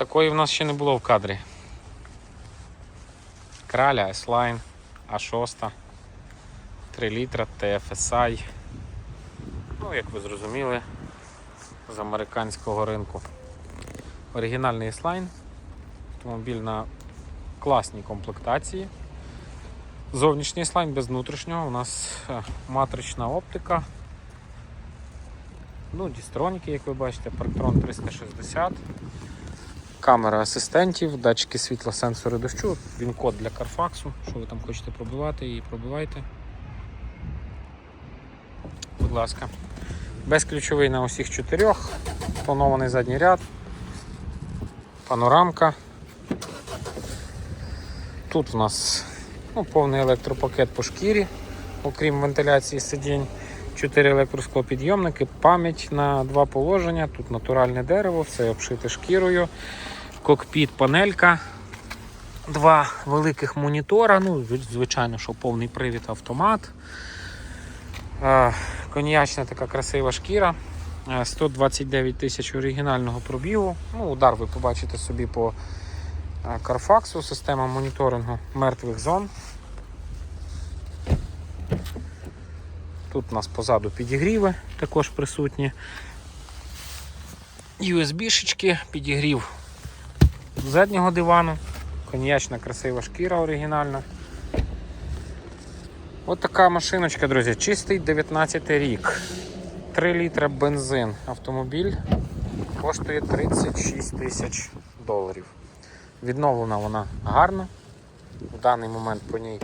такої в нас ще не було в кадрі. Краля, S-Line, А6, 3 літра, TFSI. Ну, як ви зрозуміли, з американського ринку. Оригінальний S-Line. Автомобіль на класній комплектації. Зовнішній слайн без внутрішнього. У нас е, матрична оптика. Ну, дістроніки, як ви бачите, Parktron 360. Камера асистентів, датчики світла, сенсори дощу, він код для Carfax. Що ви там хочете пробивати, її пробивайте. Будь ласка. Безключовий на усіх чотирьох, тонований задній ряд, панорамка. Тут у нас ну, повний електропакет по шкірі, окрім вентиляції сидінь. 4 електросклопідйомники, пам'ять на два положення. Тут натуральне дерево, все обшите шкірою. Кокпіт, панелька, два великих монітора. Ну, звичайно, що повний привід автомат. Е, Коньячна така красива шкіра. Е, 129 тисяч оригінального пробігу. Ну, удар ви побачите собі по е, Carfax, система моніторингу мертвих зон. Тут у нас позаду підігріви також присутні. USB-шечки, підігрів заднього дивану, коньячна красива шкіра оригінальна. От така машиночка, друзі, чистий 19 рік. 3 літра бензин. Автомобіль коштує 36 тисяч доларів. Відновлена вона гарно. В даний момент по ній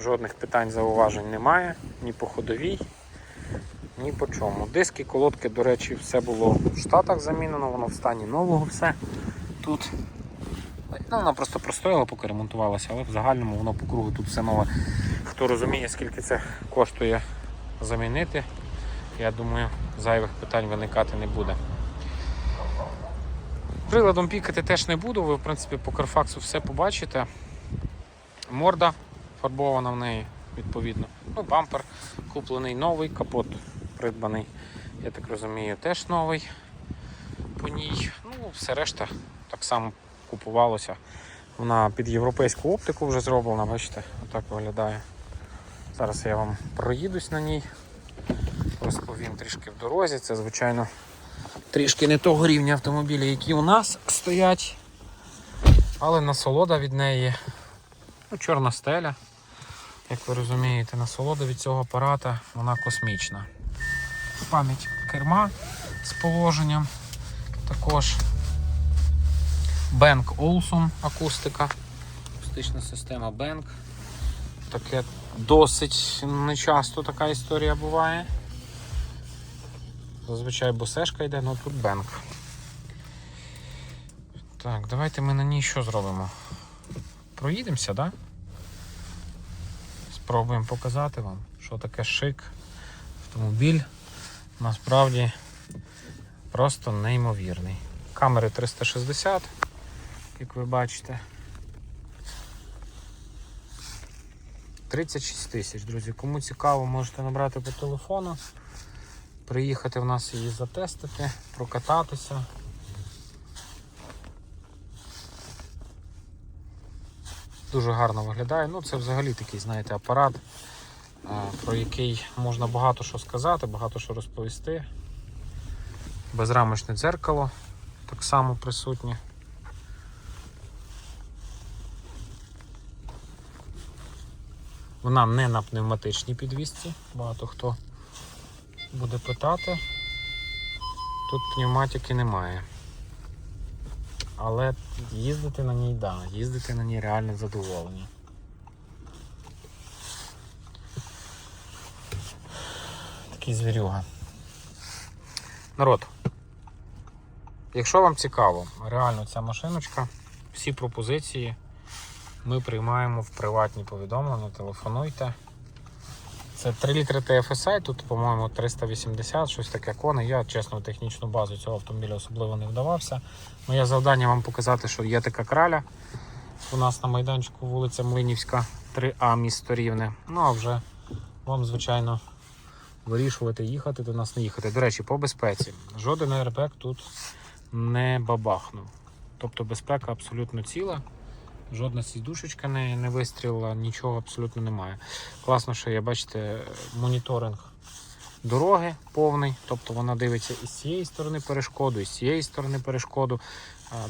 жодних питань зауважень немає, ні по ходовій, ні по чому. Диски, колодки, до речі, все було в Штатах замінено, воно в стані нового все тут. Ну, вона просто простояла, поки ремонтувалася, але в загальному воно по кругу тут все нове. Хто розуміє, скільки це коштує замінити, я думаю, зайвих питань виникати не буде. Приладом пікати теж не буду, ви в принципі по Carfax все побачите. Морда фарбована в неї, відповідно. Ну, бампер куплений новий, капот придбаний, я так розумію, теж новий по ній. Ну, все решта так само купувалося. Вона під європейську оптику вже зроблена, бачите, отак виглядає. Зараз я вам проїдусь на ній, розповім трішки в дорозі. Це, звичайно, трішки не того рівня автомобілі, які у нас стоять. Але насолода від неї Ну, чорна стеля. Як ви розумієте, насолода від цього апарата вона космічна. Пам'ять керма з положенням. Також Бенк Olufsen акустика. Акустична система Бенк. Таке досить нечасто така історія буває. Зазвичай босешка йде, але тут Бенк. Так, давайте ми на ній що зробимо? Проїдемося, так? Да? Спробуємо показати вам, що таке шик. Автомобіль насправді просто неймовірний. Камери 360, як ви бачите. 36 тисяч, друзі. Кому цікаво, можете набрати по телефону, приїхати в нас її затестити, прокататися. Дуже гарно виглядає. Ну, це взагалі такий, знаєте, апарат, е, про який можна багато що сказати, багато що розповісти. Безрамочне дзеркало так само присутнє. Вона не на пневматичній підвісці, багато хто буде питати. Тут пневматики немає. Але їздити на ній, да, їздити на ній реально задоволені. Такий звірюга. Народ. Якщо вам цікаво, реально ця машиночка, всі пропозиції ми приймаємо в приватні повідомлення, телефонуйте. Це 3 літри TFSI, тут, по-моєму, 380, щось таке кони. Я, чесно, в технічну базу цього автомобіля особливо не вдавався. Моє завдання вам показати, що є така краля. У нас на майданчику вулиця Млинівська, 3А, місто Рівне. Ну а вже вам, звичайно, вирішувати, їхати до нас, не їхати. До речі, по безпеці. Жоден аербек тут не бабахнув. Тобто безпека абсолютно ціла. Жодна сідушечка не, не вистрілила, нічого абсолютно немає. Класно, що є, бачите, моніторинг дороги повний, тобто вона дивиться і з цієї сторони перешкоду, і з цієї сторони перешкоду.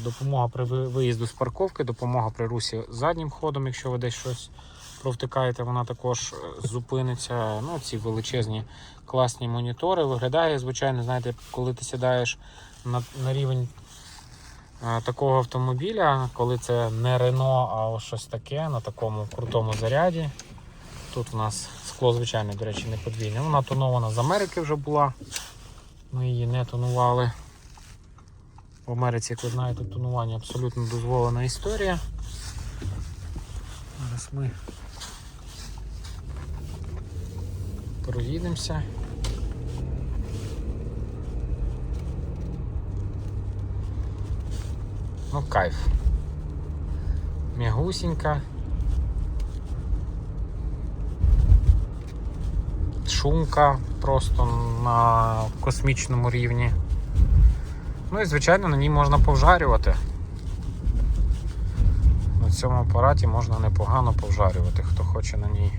Допомога при ви- виїзду з парковки, допомога при русі заднім ходом, якщо ви десь щось провтикаєте, вона також е, зупиниться. Ну, ці величезні класні монітори. Виглядає, звичайно, знаєте, коли ти сідаєш на, на рівень такого автомобіля, коли це не Рено, а ось щось таке на такому крутому заряді. Тут у нас скло, звичайно, до речі, не подвійне. Вона тонована з Америки вже була. Ми її не тонували. В Америці, як ви знаєте, тонування абсолютно дозволена історія. Зараз ми проїдемося. Ну, кайф. Мягусенька. Шумка просто на космічному рівні. Ну і звичайно на ній можна повжарювати. На цьому апараті можна непогано повжарювати, хто хоче на ній.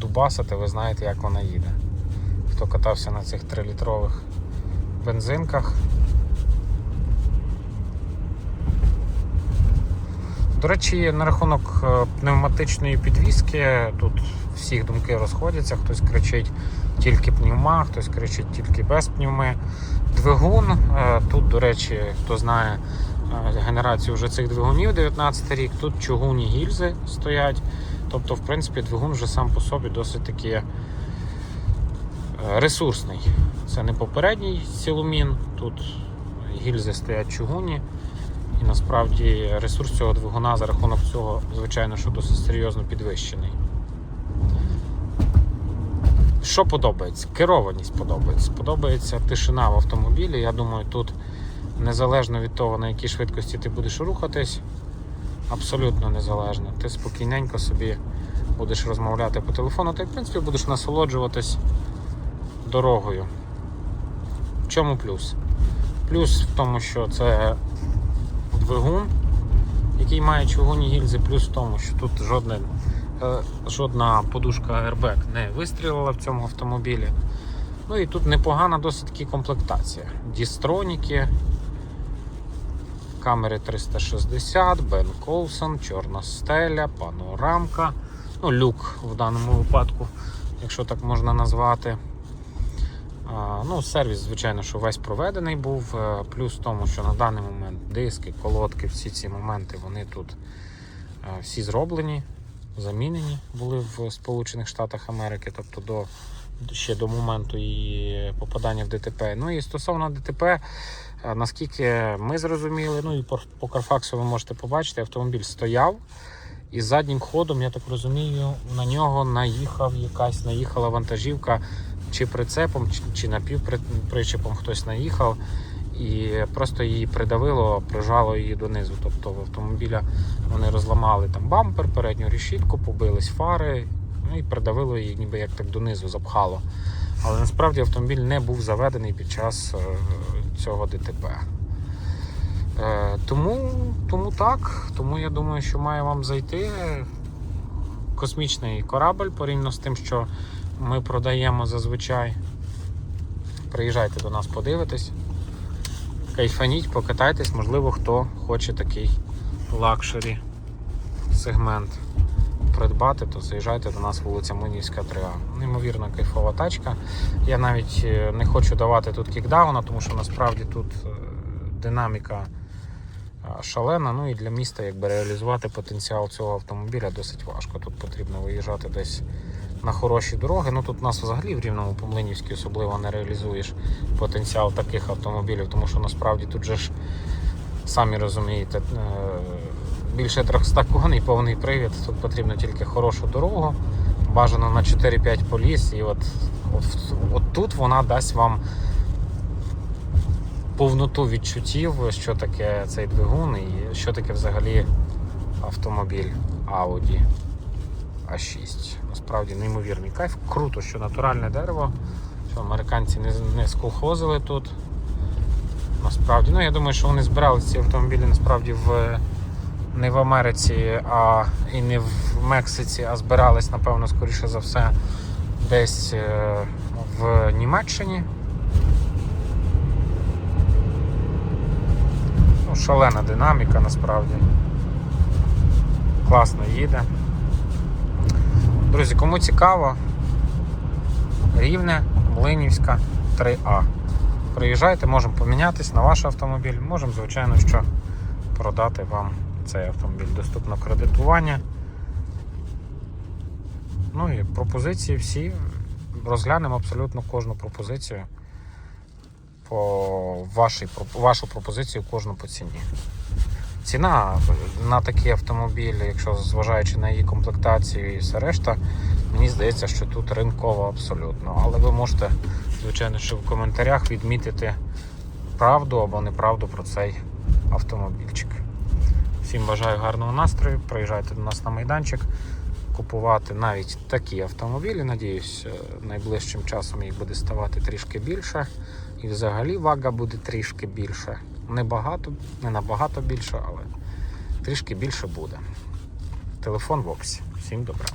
Дубасити, ви знаєте, як вона їде. Хто катався на цих 3-літрових бензинках. До речі, на рахунок е, пневматичної підвіски тут всіх думки розходяться. Хтось кричить тільки пневма, хтось кричить тільки без пневми. Двигун. е, Тут, до речі, хто знає е, генерацію вже цих двигунів 19 рік, тут чугунні гільзи стоять. Тобто, в принципі, двигун вже сам по собі досить таки ресурсний. Це не попередній силумін, тут гільзи стоять чугунні. І насправді ресурс цього двигуна за рахунок цього, звичайно, що досить серйозно підвищений. Що подобається? Керованість подобається. Подобається тишина в автомобілі. Я думаю, тут незалежно від того, на якій швидкості ти будеш рухатись, абсолютно незалежно. Ти спокійненько собі будеш розмовляти по телефону, та й в принципі будеш насолоджуватись дорогою. В чому плюс? Плюс в тому, що це двигун, який має чугунні гільзи, плюс в тому, що тут жодне, е, жодна подушка airbag не вистрілила в цьому автомобілі. Ну і тут непогана досить таки комплектація. Дістроніки, камери 360, Бен Колсон, чорна стеля, панорамка, ну, люк в даному випадку, якщо так можна назвати. Ну, сервіс, звичайно, що весь проведений був. Е, Плюс в тому, що на даний момент диски, колодки, всі ці моменти вони тут е, всі зроблені, замінені були в Сполучених Штатах Америки, тобто до, ще до моменту її попадання в ДТП. Ну і стосовно ДТП, е, наскільки ми зрозуміли, ну і по, по Carfax ви можете побачити, автомобіль стояв. І заднім ходом, я так розумію, на нього наїхав якась наїхала вантажівка чи прицепом, чи, напівпричепом хтось наїхав і просто її придавило, прижало її донизу. Тобто в автомобіля вони розламали там бампер, передню решітку, побились фари, ну і придавило її ніби як так донизу запхало. Але насправді автомобіль не був заведений під час е, цього ДТП. Е, тому, тому так, тому я думаю, що має вам зайти космічний корабль порівняно з тим, що ми продаємо зазвичай. Приїжджайте до нас, подивитесь, кайфаніть, покатайтесь, можливо, хто хоче такий лакшері сегмент придбати, то заїжджайте до нас вулиця Млинівська 3А. Неймовірно кайфова тачка. Я навіть е, не хочу давати тут кікдауна, тому що насправді тут е, динаміка е, шалена. Ну і для міста якби реалізувати потенціал цього автомобіля досить важко. Тут потрібно виїжджати десь на хороші дороги. Ну тут у нас взагалі в рівному Помлинівській особливо не реалізуєш потенціал таких автомобілів, тому що насправді тут же ж самі розумієте. е, Більше 300 коней, повний привід. Тут потрібно тільки хорошу дорогу, бажано на 4-5 поліс. І от, от, от тут вона дасть вам повноту відчуттів, що таке цей двигун і що таке взагалі автомобіль Audi A6. Насправді неймовірний кайф. Круто, що натуральне дерево, що американці не, не сколхозили тут. Насправді. Ну, я думаю, що вони збирали ці автомобілі насправді в, не в Америці, а і не в Мексиці, а збирались, напевно, скоріше за все, десь е, в Німеччині. Ну, шалена динаміка насправді. Класно їде. Друзі, кому цікаво, Рівне, Млинівська, 3А. Приїжджайте, можемо помінятись на ваш автомобіль, можемо, звичайно, що продати вам цей автомобіль. Доступно кредитування. Ну і пропозиції всі. Розглянемо абсолютно кожну пропозицію. По вашій, вашу пропозицію кожну по ціні. Ціна на такий автомобіль, якщо зважаючи на її комплектацію і все решта, мені здається, що тут ринково абсолютно. Але ви можете, звичайно, що в коментарях відмітити правду або неправду про цей автомобільчик. Всім бажаю гарного настрою. Приїжджайте до нас на майданчик, купувати навіть такі автомобілі. Надіюсь, е, найближчим часом їх буде ставати трішки більше. І взагалі вага буде трішки більше. Не багато, не набагато більше, але трішки більше буде. Телефон в описі. Всім добра.